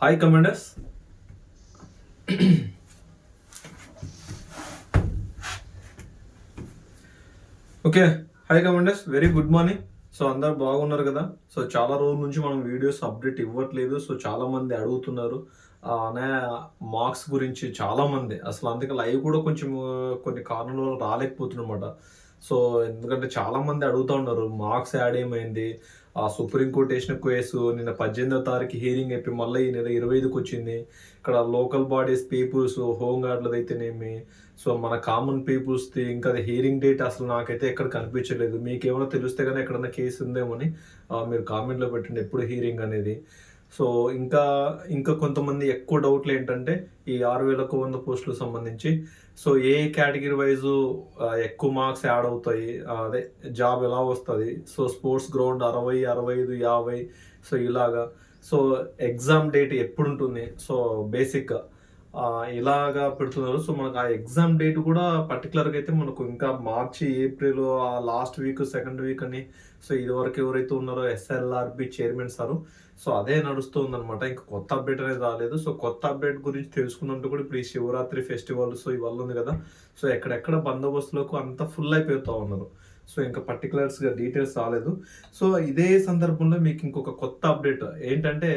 Hi commanders okay hi commanders very good morning so అందరు బాగున్నారు కదా? సో చాలా రోజుల నుంచి మనం వీడియోస్ అప్డేట్ ఇవ్వట్లేదు. సో చాలా మంది అడుగుతున్నారు. Uh, అనే మార్క్స్ గురించి చాలా మంది. అసలు అందుకే లైవ్ కూడా కొంచెం uh, కొన్ని కారణాల వల్ల రాలేకపోతున్నమాట సో ఎందుకంటే చాలా మంది అడుగుతూ ఉన్నారు మార్క్స్ యాడ్ ఏమైంది? ఆ సుప్రీంకోర్టు వేసిన కేసు నిన్న పద్దెనిమిదో తారీఖు హీరింగ్ అయిపోయి మళ్ళీ ఈ నెల ఇరవై ఐదుకి వచ్చింది. ఇక్కడ లోకల్ బాడీస్ పీపుల్స్ హోమ్ అయితేనేమి? సో మన కామన్ పీపుల్స్ది ఇంకా అది హీరింగ్ డేట్ అసలు నాకైతే ఎక్కడ కనిపించలేదు. మీకు ఏమైనా తెలిస్తే కానీ ఎక్కడన్నా కేసు ఉందేమో అని మీరు కామెంట్లో పెట్టండి ఎప్పుడు హీరింగ్ అనేది. సో ఇంకా ఇంకా కొంతమంది ఎక్కువ డౌట్లు ఏంటంటే ఈ ఆరు వేలకు వంద పోస్టులకు సంబంధించి. సో ఏ కేటగిరీ వైజ్ ఎక్కువ మార్క్స్ యాడ్ అవుతాయి? అదే జాబ్ ఎలా వస్తుంది? సో స్పోర్ట్స్ గ్రౌండ్ అరవై అరవై ఐదు యాభై సో ఇలాగా. సో ఎగ్జామ్ డేట్ ఎప్పుడు ఉంటుంది సో బేసిక్గా. ఎలాగా పెడుతున్నారు? సో మనకు ఆ ఎగ్జామ్ డేట్ కూడా పర్టికులర్గా అయితే మనకు ఇంకా మార్చి ఏప్రిల్ ఆ లాస్ట్ వీక్ సెకండ్ వీక్ అని సో ఇదివరకు ఎవరైతే ఉన్నారో ఎస్ఎల్ఆర్బి చైర్మన్ సారు సో అదే నడుస్తుంది అనమాట ఇంకా కొత్త అప్డేట్ అనేది రాలేదు. సో కొత్త అప్డేట్ గురించి తెలుసుకున్నట్టు కూడా ఇప్పుడు ఈ శివరాత్రి ఫెస్టివల్ సో ఇవల్ల ఉంది కదా. సో ఎక్కడెక్కడ బందోబస్తులకు అంతా ఫుల్ అయిపోతూ ఉన్నారు. సో ఇంకా పర్టికులర్స్గా డీటెయిల్స్ రాలేదు. సో ఇదే సందర్భంలో మీకు ఇంకొక కొత్త అప్డేట్ ఏంటంటే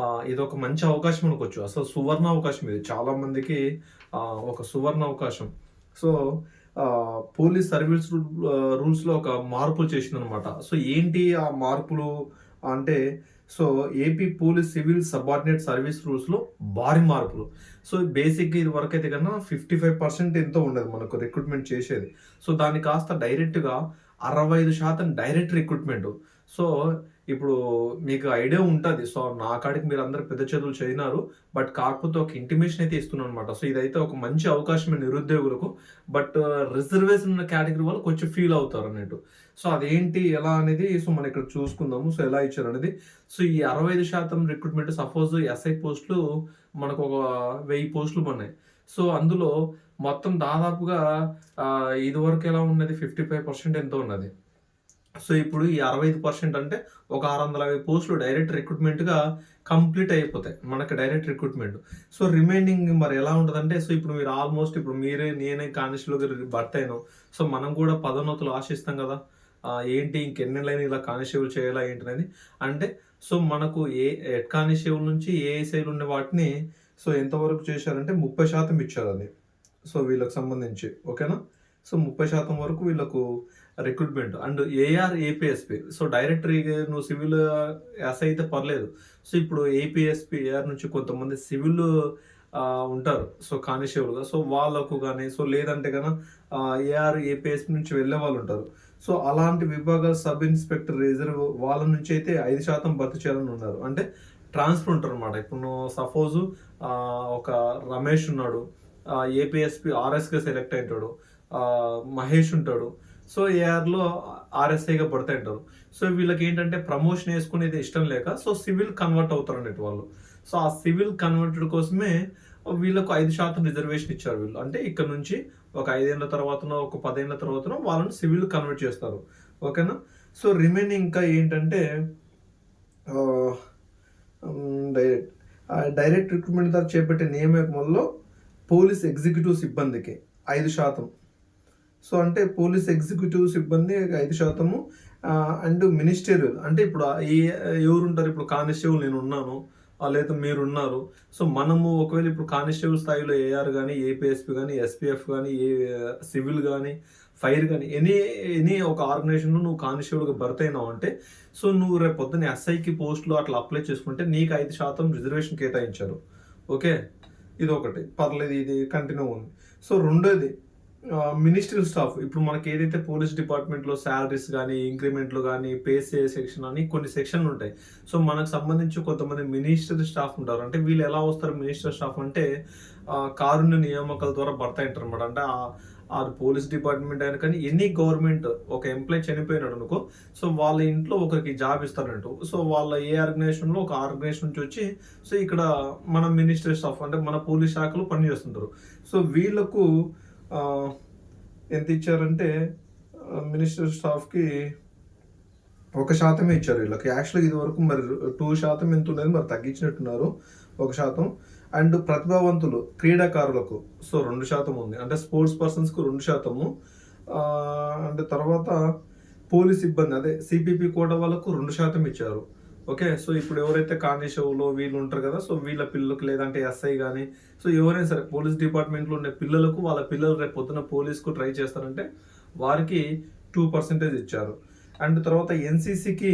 ఇది ఒక మంచి అవకాశం అనుకోవచ్చు. అసలు సువర్ణ అవకాశం ఇది. చాలా మందికి ఒక సువర్ణ అవకాశం. సో పోలీస్ సర్వీస్ రూ- రూల్స్లో ఒక మార్పులు చేసింది అనమాట సో ఏంటి ఆ మార్పులు అంటే so AP police civil subordinate service రూల్స్లో భారీ మార్పులు. సో బేసిక్గా ఇది వరకు అయితే కన్నా ఫిఫ్టీ ఫైవ్ పర్సెంట్ ఎంతో ఉండదు మనకు రిక్రూట్మెంట్ చేసేది. సో దాన్ని కాస్త డైరెక్ట్గా అరవై ఐదు శాతం డైరెక్ట్ రిక్రూట్మెంట్. సో ఇప్పుడు మీకు ఐడియా ఉంటుంది. సో నా కాడికి మీరు అందరు పెద్ద చదువులు చదివినారు బట్ కాకపోతే ఒక ఇంటిమేషన్ అయితే ఇస్తున్నాను అనమాట సో ఇదైతే ఒక మంచి అవకాశమే నిరుద్యోగులకు. బట్ రిజర్వేషన్ ఉన్న కేటగిరీ వాళ్ళు కొంచెం ఫీల్ అవుతారు అన్నట్టు. సో అదేంటి ఎలా అనేది సో మనం ఇక్కడ చూసుకుందాము. సో ఎలా ఇచ్చారు అనేది. సో ఈ అరవై ఐదు శాతం రిక్రూట్మెంట్ సపోజ్ ఎస్ఐ పోస్టులు మనకు ఒక వెయ్యి పోస్టులు ఉన్నాయి సో అందులో మొత్తం దాదాపుగా ఇది వరకు ఎలా ఉన్నది? ఫిఫ్టీ ఫైవ్ పర్సెంట్ ఎంతో ఉన్నది. సో ఇప్పుడు ఈ అరవై ఐదు పర్సెంట్ అంటే ఒక ఆరు వందల యాభై పోస్టులు డైరెక్ట్ రిక్రూట్మెంట్గా కంప్లీట్ అయిపోతాయి. మనకి డైరెక్ట్ రిక్రూట్మెంట్. సో రిమైనింగ్ మరి ఎలా ఉంటుందంటే సో ఇప్పుడు మీరు ఆల్మోస్ట్ ఇప్పుడు మీరే నేనే కానిస్టేబుల్ భర్త అయినాం. సో మనం కూడా పదోన్నతులు ఆశిస్తాం కదా. ఏంటి ఏంటి ఇంకెన్నెళ్ళైనా ఇలా కానిస్టేబుల్ చేయాలా ఏంటి అనేది అంటే సో మనకు ఏ హెడ్ కానిస్టేబుల్ నుంచి ఏఎస్ఐలు ఉన్న వాటిని సో ఎంతవరకు చేశారంటే ముప్పై శాతం ఇచ్చారు అది. సో వీళ్ళకి సంబంధించి ఓకేనా? సో ముప్పై శాతం వరకు వీళ్ళకు recruitment and AR APSP so directory నువ్వు సివిల్ యాస్ అయితే పర్లేదు. సో ఇప్పుడు ఏపీఎస్పి ఏఆర్ నుంచి కొంతమంది సివిల్ ఉంటారు. సో కానిస్టేబుల్గా సో వాళ్ళకు కానీ సో లేదంటే కనుక ఏఆర్ ఏపీఎస్పి నుంచి వెళ్ళే వాళ్ళు ఉంటారు. సో అలాంటి విభాగాలు సబ్ ఇన్స్పెక్టర్ రిజర్వ్ వాళ్ళ నుంచి అయితే ఐదు శాతం భర్తీ చేయాలని ఉన్నారు. అంటే ట్రాన్స్ఫర్ ఉంటారు అనమాట ఇప్పుడు నువ్వు సపోజ్ ఒక రమేష్ ఉన్నాడు. ఏపీఎస్పి ఆర్ఎస్గా సెలెక్ట్ అయింటాడు మహేష్ ఉంటాడు. సో ఏఆర్లో ఆర్ఎస్ఐగా పడతా సో వీళ్ళకి ఏంటంటే ప్రమోషన్ వేసుకునేది ఇష్టం లేక సో సివిల్ కన్వర్ట్ అవుతారు అన్నట్టు వాళ్ళు. సో ఆ సివిల్ కన్వర్టెడ్ కోసమే వీళ్ళకు ఐదు శాతం రిజర్వేషన్ ఇచ్చారు వీళ్ళు. అంటే ఇక్కడ నుంచి ఒక ఐదేళ్ళ తర్వాతనో ఒక పదేళ్ళ తర్వాతనో వాళ్ళని సివిల్ కన్వర్ట్ చేస్తారు. ఓకేనా? సో రిమైనింగ్ ఇంకా ఏంటంటే డైరెక్ట్ డైరెక్ట్ రిక్రూట్మెంట్ ద్వారా చేపట్టే నియామకంలో పోలీస్ ఎగ్జిక్యూటివ్ సిబ్బందికి ఐదు శాతం. సో అంటే పోలీస్ ఎగ్జిక్యూటివ్ సిబ్బంది ఐదు శాతము. అండ్ మినిస్టేరియల్ అంటే ఇప్పుడు ఆ ఎవరుంటారు? ఎవరు ఉంటారు ఇప్పుడు కానిస్టేబుల్ నేను ఉన్నాను లేదా మీరు ఉన్నారు సో మనము ఒకవేళ ఇప్పుడు కానిస్టేబుల్ స్థాయిలో ఏఆర్ కానీ ఏపీఎస్పీ కానీ ఎస్పీఎఫ్ కానీ ఏ సివిల్ కానీ ఫైర్ కానీ ఎనీ ఎనీ ఒక ఆర్గనైజేషన్లో నువ్వు కానిస్టేబుల్గా భర్త అయినావు అంటే సో నువ్వు రేపు పొద్దున్న ఎస్ఐకి పోస్టులు అట్లా అప్లై చేసుకుంటే నీకు ఐదు శాతం రిజర్వేషన్ కేటాయించారు. ఓకే? ఇది ఒకటి పర్లేదు ఇది కంటిన్యూ ఉంది. సో రెండోది మినిస్ట్రియల్ స్టాఫ్ ఇప్పుడు మనకి ఏదైతే పోలీస్ డిపార్ట్మెంట్లో శాలరీస్ కానీ ఇంక్రిమెంట్లు కానీ పేసే సెక్షన్ అని కొన్ని సెక్షన్లు ఉంటాయి. సో మనకు సంబంధించి కొంతమంది మినిస్టర్ స్టాఫ్ ఉంటారు. అంటే వీళ్ళు ఎలా వస్తారు మినిస్టర్ స్టాఫ్ అంటే కారుణ్య నియామకాల ద్వారా భర్త అయింటారు అనమాట అంటే ఆరు అది పోలీస్ డిపార్ట్మెంట్ అయినా కానీ ఎనీ గవర్నమెంట్ ఒక ఎంప్లాయ్ చనిపోయినాడు అనుకో సో వాళ్ళ ఇంట్లో ఒకరికి జాబ్ ఇస్తారంటూ. సో వాళ్ళ ఏ ఆర్గనైజేషన్లో ఒక ఆర్గనైజేషన్ నుంచి వచ్చి సో ఇక్కడ మన మినిస్టర్ స్టాఫ్ అంటే మన పోలీస్ శాఖలో పనిచేస్తుంటారు. సో వీళ్ళకు ఎంత ఇచ్చారంటే మినిస్టర్ స్టాఫ్కి ఒక శాతమే ఇచ్చారు వీళ్ళకి. యాక్చువల్గా ఇది వరకు మరి టూ శాతం ఎంత ఉండేది మరి తగ్గించినట్టున్నారు ఒక శాతం. అండ్ ప్రతిభావంతులు క్రీడాకారులకు సో రెండు శాతం ఉంది. అంటే స్పోర్ట్స్ పర్సన్స్కు రెండు శాతము. అండ్ తర్వాత పోలీస్ సిబ్బంది అదే సిపిపి కోట వాళ్ళకు రెండు శాతం ఇచ్చారు. ఓకే సో ఇప్పుడు ఎవరైతే కానిషవులో వీళ్ళు ఉంటారు కదా సో వీళ్ళ పిల్లలకు లేదంటే ఎస్ఐ కానీ సో ఎవరైనా సరే పోలీస్ డిపార్ట్మెంట్లో ఉండే పిల్లలకు వాళ్ళ పిల్లలు రేపు పొద్దున పోలీస్కు ట్రై చేస్తారంటే వారికి టూ పర్సెంటేజ్ ఇచ్చారు. అండ్ తర్వాత ఎన్సీసీకి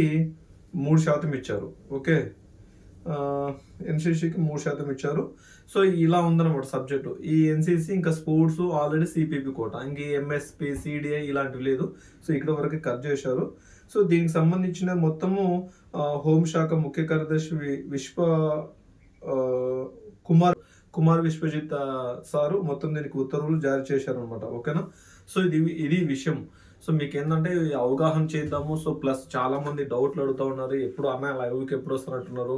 మూడు శాతం ఇచ్చారు. ఓకే ఎన్సీసీకి మూడు శాతం ఇచ్చారు. సో ఇలా ఉందన్నమాట సబ్జెక్టు. ఈ ఎన్సీసీ ఇంకా స్పోర్ట్స్ ఆల్రెడీ సిపిపి కోట. ఇంక ఎంఎస్పి సిడిఐ ఇలాంటివి లేదు. సో ఇక్కడ వరకు కట్ చేశారు. సో దీనికి సంబంధించిన మొత్తము హోంశాఖ ముఖ్య కార్యదర్శి విశ్వ కుమార్ కుమార్ విశ్వజిత్ సారు మొత్తం దీనికి ఉత్తర్వులు జారీ చేశారు అనమాట ఓకేనా? సో ఇది ఇది విషయం. సో మీకు ఏంటంటే అవగాహన చేద్దాము. సో ప్లస్ చాలామంది డౌట్లు అడుగుతూ ఉన్నారు. ఎప్పుడు అన్న లైవ్కి ఎప్పుడు వస్తున్నట్టున్నారు?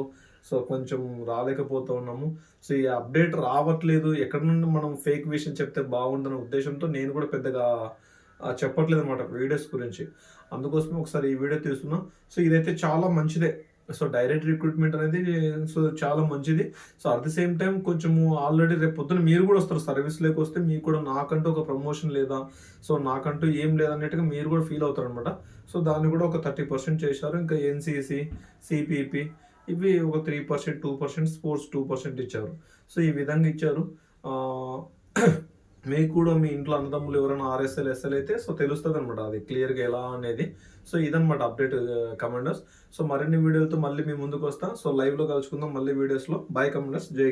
సో కొంచెం రాలేకపోతూ ఉన్నాము సో ఈ అప్డేట్ రావట్లేదు. ఎక్కడ నుండి మనం ఫేక్ విషయం చెప్తే బాగుందన్న ఉద్దేశంతో నేను కూడా పెద్దగా చెప్పట్లేదు అనమాట వీడియోస్ గురించి. అందుకోసమే ఒకసారి ఈ వీడియో తీస్తున్నాం. సో ఇదైతే చాలా మంచిదే. సో డైరెక్ట్ రిక్రూట్మెంట్ అనేది సో చాలా మంచిది. So at the same time కొంచెము ఆల్రెడీ రేపు పొద్దున మీరు కూడా వస్తారు సర్వీస్లోకి వస్తే మీకు కూడా నాకంటూ ఒక ప్రమోషన్ లేదా సో నాకంటూ ఏం లేదన్నట్టుగా మీరు కూడా ఫీల్ అవుతారు అనమాట సో దాన్ని కూడా ఒక థర్టీ పర్సెంట్ చేశారు. ఇంకా ఎన్సీసీ సిపిపి ఇవి ఒక three percent two percent sports two percent ఇచ్చారు. సో ఈ విధంగా ఇచ్చారు. మీకు కూడా మీ ఇంట్లో అన్నదమ్ములు ఎవరైనా ఆర్ఎస్ఎల్ ఎస్ఎల్ అయితే సో తెలుస్తుంది అనమాట అది క్లియర్గా ఎలా అనేది. సో ఇదన్నమాట అప్డేట్ కమాండర్స్. సో మరిన్ని వీడియోలతో మళ్ళీ మీ ముందుకు వస్తా. సో లైవ్లో కలుసుకుందాం మళ్ళీ వీడియోస్లో. Bye commanders. జై